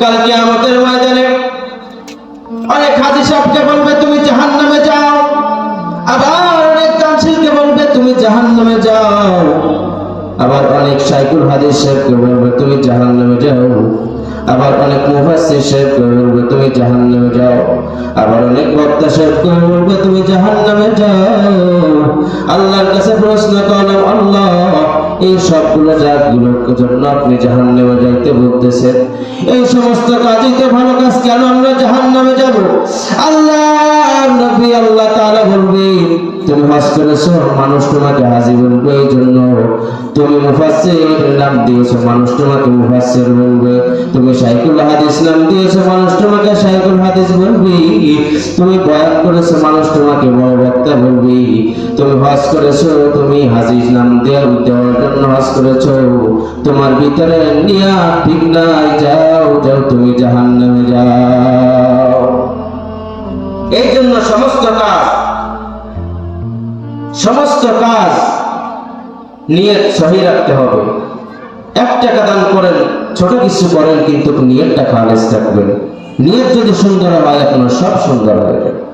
কালকে আমাদের ময়দানে অনেক হাজি সাহেবকে বলবে, তুমি জাহান নামে যাও। আবার অনেক কানসিলকে বলবে, তুমি জাহান নামে যাও। আবার অনেক সাইকুল হাদিস সাহেবকে বলবে, তুমি জাহান নামে যাও। আবার অনেক মুফাসসির সাহেবকে বলবে, তুমি জাহান নামে যাও। আবার অনেক বক্তা সাহেবকে বলবে, তুমি জাহান নামে যাও। আল্লাহর কাছে প্রশ্ন করলাম, আল্লাহ এই সবগুলো জাতগুলোর জন্য আপনি জাহান নামে যাইতে বলতেছেন। এই সমস্ত কাজই তো ভালো কাজ কেন আমরা জাহান নামে যাব? আল্লাহ নবী আল্লাহ তাআলা বলবে তুমি হজ মানুষ তোমাকে তুমি মুফাসসির নাম মানুষ তোমাকে মুফাসসির বলবে। তুমি হাদিস নাম মানুষ তোমাকে হাদিস বলবি। তুমি বয়ান মানুষ তোমাকে বড় বক্তা বলবি। তুমি তুমি নাম দেওয়ার দেওয়ার জন্য তোমার ভিতরে নিয়া ঠিক নাই, যাও যাও, তুমি যাও। এই জন্য সমস্ত কাজ সমস্ত কাজ নিয়ত সহি রাখতে হবে। এক টাকা দান করেন, ছোট কিছু করেন, কিন্তু নিয়তটা খালেজ থাকবেন নিয়ত যদি সুন্দর হয় আপনার সব সুন্দর হয়ে যাবে।